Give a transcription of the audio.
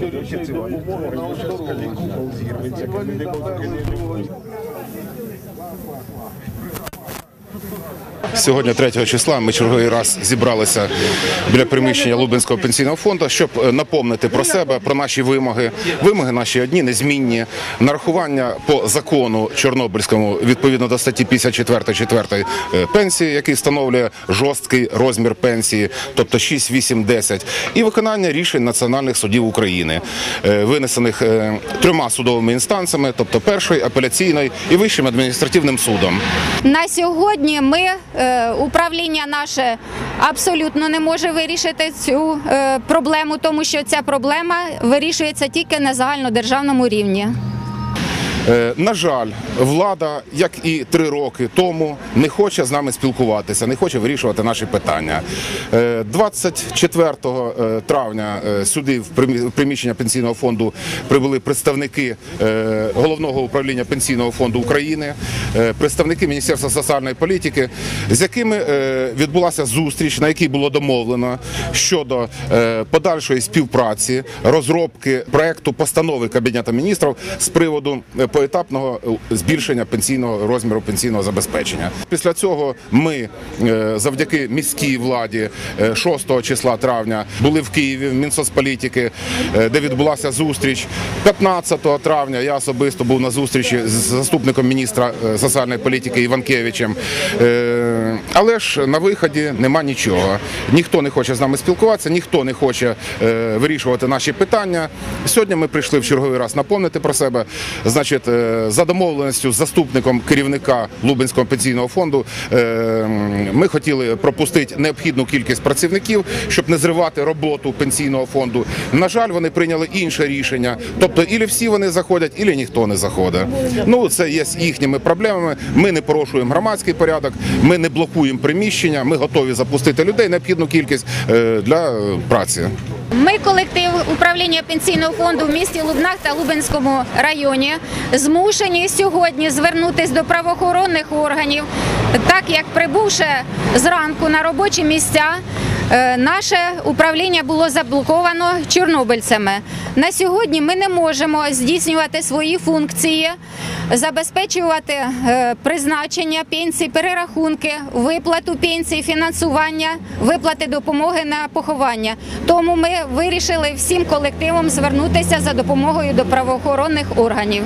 все решить. Можно он здоровый. Сегодня такая Сьогодні, 3 числа, ми черговий раз зібралися біля приміщення Лубенського пенсійного фонду, щоб е, напомнити про себе, про наші вимоги. Вимоги наші одні незмінні. Нарахування по закону Чорнобильському відповідно до статті 54 4 пенсії, який встановлює жорсткий розмір пенсії, тобто 6, 8, 10, і виконання рішень національних судів України, е, винесених е, трьома судовими інстанціями, тобто першою апеляційною і вищим адміністративним судом. На сьогодні ми е, управління наше абсолютно не може вирішити цю е, проблему, тому що ця проблема вирішується тільки на загальнодержавному рівні. Е, На жаль, влада, як і три роки тому, не хоче з нами спілкуватися, не хоче вирішувати наші питання. Е, 24 е, травня е, сюди в примі- приміщення пенсійного фонду прибули представники головного управління пенсійного фонду України, представники Міністерства соціальної політики, з якими відбулася зустріч, на якій було домовлено щодо подальшої співпраці, розробки проекту постанови Кабінету міністрів з приводу поетапного е, збільшення пенсійного розміру пенсійного забезпечення. Після цього ми е, завдяки міській владі е, 6 числа травня були в Києві в Мінсоцполітики, е, де відбулася зустріч. 15 травня я особисто був на зустрічі з заступником міністра е, соціальної політики Іванкевичем. Е, Але ж на виході нема нічого. Ніхто не хоче з нами спілкуватися, ніхто не хоче е, вирішувати наші питання. Сьогодні ми прийшли в черговий раз напомнити про себе. Значить, е, за домовленістю з заступником керівника Лубенського пенсійного фонду ми хотіли пропустити необхідну кількість працівників, щоб не зривати роботу пенсійного фонду. На жаль, вони прийняли інше рішення. Тобто, ілі всі вони заходять, ілі ніхто не заходить. Ну це є їхніми проблемами. Ми не порушуємо громадський порядок, ми не блокуємо приміщення. Ми готові запустити людей необхідну кількість е, для праці. Ми, колектив управління пенсійного фонду в місті Лубнах та Лубенському районі, змушені сьогодні звернутися до правоохоронних органів, так як прибувши зранку на робочі місця. Е, Наше управління було заблоковано чорнобильцями. На сьогодні ми не можемо здійснювати свої функції, забезпечувати е, призначення пенсій, перерахунки, виплату пенсій, фінансування, виплати допомоги на поховання. Тому ми вирішили всім колективом звернутися за допомогою до правоохоронних органів.